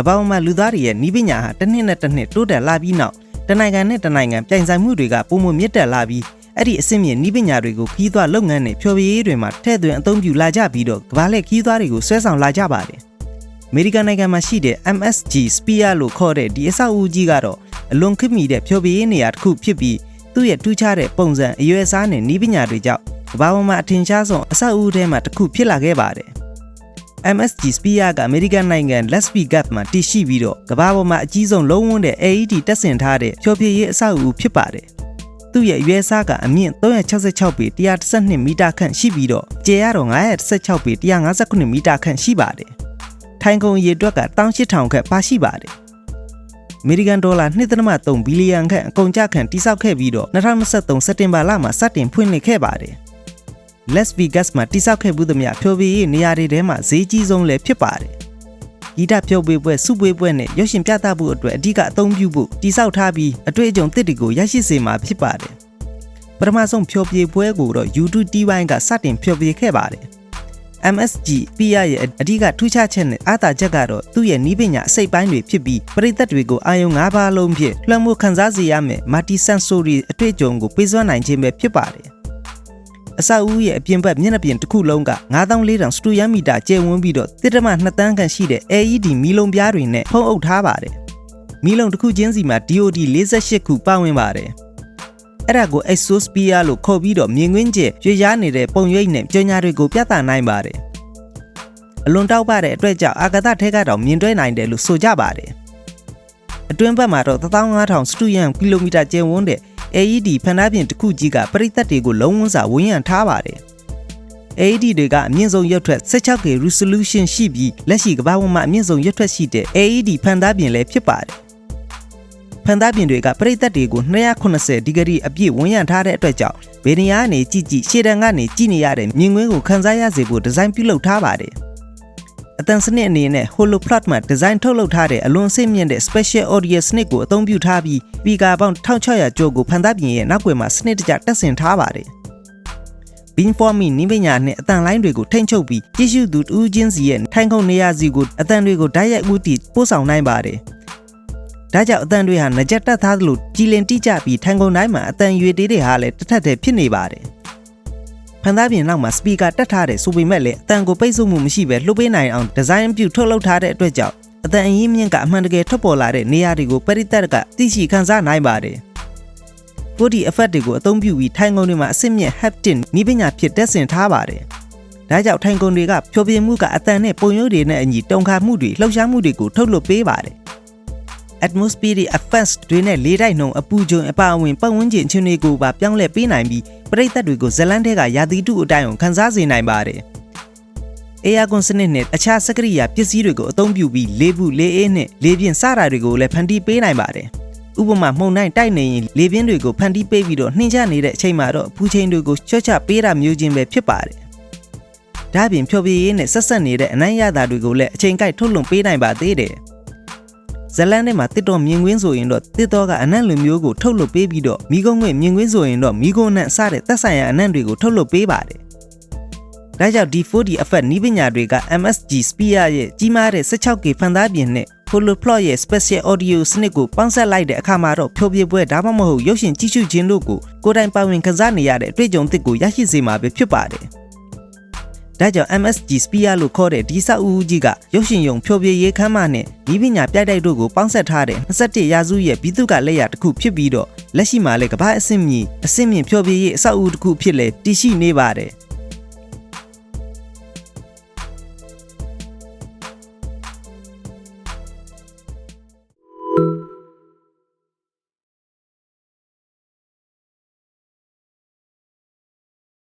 ကမ္ဘာပေါ်မှာလူသားတွေရဲ့ဤပညာဟာတစ်နှစ်နဲ့တစ်နှစ်တိုးတက်လာပြီးနောက်တနိုင်ငံနဲ့တနိုင်ငံပြိုင်ဆိုင်မှုတွေကပုံမှန်မြင့်တက်လာပြီးအဲ့ဒီအဆင့်မြင့်ဤပညာတွေကိုခီးသွွားလုပ်ငန်းနဲ့ဖျော်ဖြေရေးတွေမှာထည့်သွင်းအသုံးပြုလာကြပြီးတော့ကမ္ဘာလက်ခီးသွွားတွေကိုဆွဲဆောင်လာကြပါတယ်အမေရိကန်နိုင်ငံမှာရှိတဲ့ MSG Sphere လို့ခေါ်တဲ့ဒီအဆောက်အဦကြီးကတော့အလွန်ခေတ်မီတဲ့ဖျော်ဖြေရေးနေရာတစ်ခုဖြစ်ပြီးသူ့ရဲ့ထူးခြားတဲ့ပုံစံအရွယ်အစားနဲ့ဤပညာတွေကြောင့်ကမ္ဘာပေါ်မှာအထင်ရှားဆုံးအဆောက်အဦထဲမှာတစ်ခုဖြစ်လာခဲ့ပါတယ် MSG Sphere ကအမေရိကန်နိုင်ငံ Las Vegas မှာတည်ရှိပြီးတော့ကမ္ဘာပေါ်မှာအကြီးဆုံးလုံးဝန်းတဲ့ AED တက်ဆင်ထားတဲ့ဖြောပြရေးအဆောက်အဦဖြစ်ပါတယ်။သူ့ရဲ့အရွယ်အစားကအမြင့်366ပေ112မီတာခန့်ရှိပြီးတော့ကျယ်ရတော့916ပေ159မီတာခန့်ရှိပါတယ်။ထိုင်ကုန်ရေအတွက်က18000ခန့်ပါရှိပါတယ်။အမေရိကန်ဒေါ်လာ2.3ဘီလီယံခန့်အကုန်ကျခံတိစောက်ခဲ့ပြီးတော့2023စက်တင်ဘာလမှာစတင်ဖွင့်လှစ်ခဲ့ပါတယ်။ Las Vegas မှာတိစောက်ခဲ့မှုသမျှဖျော်ဖြေရေးနေရာတွေထဲမှာဈေးကြီးဆုံးလည်းဖြစ်ပါတယ်။ဂီတဖျော်ဖြေပွဲစုပွဲပွဲနဲ့ရွှေရှင်ပြသဖို့အတွက်အဓိကအသုံးပြုဖို့တိစောက်ထားပြီးအတွေ့အကြုံသစ်တွေကိုရရှိစေမှာဖြစ်ပါတယ်။ပထမဆုံးဖျော်ဖြေပွဲကိုတော့ YouTube TV ကစတင်ဖျော်ဖြေခဲ့ပါတယ်။ MSG PR ရဲ့အဓိကထူးခြားချက်နဲ့အားသာချက်ကတော့သူ့ရဲ့နီးပညာအစိတ်ပိုင်းတွေဖြစ်ပြီးပရိသတ်တွေကိုအာရုံ၅ပါးလုံးဖြင့်လွှမ်းမိုးခံစားစေရမယ် multi sensory အတွေ့အကြုံကိုပေးစွမ်းနိုင်ခြင်းပဲဖြစ်ပါတယ်။ အဆောက်အဦရဲ့အပြင်ဘက်မျက်နှာပြင်တစ်ခုလုံးက9400စတူယမ်မီတာကျယ်ဝန်းပြီးတော့တစ်တမ2တန်းခန့်ရှိတဲ့ LED မီးလုံးပြားတွေနဲ့ဖုံးအုပ်ထားပါတယ်။မီးလုံးတစ်ခုချင်းစီမှာ DOD 48ခုပါဝင်ပါတယ်။အဲ့ဒါကို exosphere လို့ခေါ်ပြီးတော့မြင်ကွင်းကျယ်ရွေရားနေတဲ့ပုံရိပ်နဲ့ကြော်ညာတွေကိုပြသနိုင်ပါတယ်။အလွန်တောက်ပတဲ့အတွက်ကြောင့်အာကာသထဲကတော့မြင်တွေ့နိုင်တယ်လို့ဆိုကြပါတယ်။အတွင်းဘက်မှာတော့15000စတူယမ်ကီလိုမီတာကျယ်ဝန်းတဲ့ AED ဖန်သားပြင်တစ်ခုကြီးကပရိသတ်တွေကိုလုံးဝစာဝန်းရံထားပါတယ်။ AED တွေကအမြင့်ဆုံးရွက်ထွက် 16K resolution ရှိပြီးလက်ရှိကမ္ဘာပေါ်မှာအမြင့်ဆုံးရွက်ထွက်ရှိတဲ့ AED ဖန်သားပြင်လည်းဖြစ်ပါတယ်။ဖန်သားပြင်တွေကပရိသတ်တွေကို280ဒီဂရီအပြည့်ဝန်းရံထားတဲ့အတွက်ကြောင့်ဘယ်နေရာကနေကြည့်ကြည့်ရှေ့တန်းကနေကြည့်နေရတဲ့မြင်ကွင်းကိုခန်းစားရစေဖို့ဒီဇိုင်းပြုလုပ်ထားပါတယ်။ အတန်စနစ်အနေနဲ့ holoplot မှာဒီဇိုင်းထုတ်လုပ်ထားတဲ့အလွန်အဆင့်မြင့်တဲ့ special audio စနစ်ကိုအသုံးပြုထားပြီးစပီကာပေါင်း1600ကျော်ကိုဖန်သားပြင်ရဲ့နောက်ွယ်မှာစနစ်တကျတက်ဆင်ထားပါတယ်။ beamforming နည်းပညာနဲ့အတန်လိုင်းတွေကိုထိန်းချုပ်ပြီးကြည့်ရှုသူတူးချင်းစီရဲ့ထိုင်ခုံနေရာစီကိုအတန်တွေကိုဓာတ်ရိုက်ဦးတည်ပို့ဆောင်နိုင်ပါတယ်။ဒါကြောင့်အတန်တွေဟာငကြက်တက်သားသလိုကြည်လင်တိကျပြီးထိုင်ခုံတိုင်းမှာအတန်ရွေတေးတွေဟာလည်းတစ်ထက်တည်းဖြစ်နေပါတယ်။ ဖန်သားပြင်နောက်မှာစပီကာတက်ထားတဲ့ဆိုပေမဲ့လည်းအတန်ကိုပိတ်ဆို့မှုမရှိဘဲလှုပ်ပေးနိုင်အောင်ဒီဇိုင်းပြုထုတ်လုပ်ထားတဲ့အတွက်ကြောင့်အတန်အရင်းမြင့်ကအမှန်တကယ်ထွက်ပေါ်လာတဲ့နေရာတွေကိုပရိသတ်ကသိရှိခံစားနိုင်ပါတယ်။ body effect တွေကိုအသုံးပြုပြီးထိုင်ကုန်တွေမှာအစစ်မြင့် haptic နည်းပညာဖြစ်တက်ဆင်ထားပါတယ်။ဒါကြောင့်ထိုင်ကုန်တွေကဖြိုပြမှုကအတန်နဲ့ပုံရုပ်တွေနဲ့အညီတုံခါမှုတွေလှုပ်ရှားမှုတွေကိုထုတ်လွှတ်ပေးပါတယ်။ atmospheric effects တွေနဲ့လေတိုက်နှုံအပူချိန်အပါအဝင်ပတ်ဝန်းကျင်အခြေအနေကိုပါပြောင်းလဲပေးနိုင်ပြီးပရိသတ်တွေကိုဇလန်းထဲကရာသီတုအတိုင်းအောင်ခန်းစားစေနိုင်ပါတယ်။ air con စနစ်နဲ့အခြားစကရိယာပစ္စည်းတွေကိုအသုံးပြုပြီးလေဘူးလေအေးနဲ့လေပြင်းစတာတွေကိုလည်းဖန်တီးပေးနိုင်ပါတယ်။ဥပမာမှုန်တိုင်းတိုက်နေရင်လေပြင်းတွေကိုဖန်တီးပေးပြီးတော့နှင်းချနေတဲ့အချိန်မှာတော့ပူချိန်တွေကိုချွတ်ချပေးတာမျိုးချင်းပဲဖြစ်ပါတယ်။ဒါ့အပြင်ဖြောပြရေးနဲ့ဆက်ဆက်နေတဲ့အနံ့ရတာတွေကိုလည်းအချိန်ကိုက်ထုတ်လွှင့်ပေးနိုင်ပါသေးတယ်။ ဇလန်ထဲမှာတစ်တော်မြင်ကွင်းဆိုရင်တော့တစ်တော်ကအနံ့လိုမျိုးကိုထုတ်လုပ်ပေးပြီးတော့မိကုံးငွေမြင်ကွင်းဆိုရင်တော့မိကုံးနဲ့စတဲ့သက်ဆိုင်ရာအနံ့တွေကိုထုတ်လုပ်ပေးပါတယ်။ဒါကြောင့် D4D effect နီးပညာတွေက MSG Sphere ရဲ့ကြီးမားတဲ့ 16K ဖန်သားပြင်နဲ့ Holoplot ရဲ့ Special Audio စနစ်ကိုပေါင်းစပ်လိုက်တဲ့အခါမှာတော့ဖြိုပြပွဲဒါမှမဟုတ်ရုပ်ရှင်ကြည့်ရှုခြင်းတို့ကိုကိုယ်တိုင်ပါဝင်ခန်းစားနေရတဲ့အတွေ့အကြုံသစ်ကိုရရှိစေမှာပဲဖြစ်ပါတယ်။ ဒါကြောင့် MSG Sphere လို့ခေါ်တဲ့ဒီဆောက်ဦးကြီးကရုပ်ရှင်ယုံဖြိုပြရေးခမ်းမနဲ့ဤပညာပြတိုက်တို့ကိုပေါင်းဆက်ထားတဲ့21ရာစုရဲ့ဘီသူကလက်ရတစ်ခုဖြစ်ပြီးတော့လက်ရှိမှာလည်းကမ္ဘာအဆင့်မြင့်အဆင့်မြင့်ဖြိုပြရေးအဆောက်အဦတစ်ခုဖြစ်လဲတည်ရှိနေပါတယ်။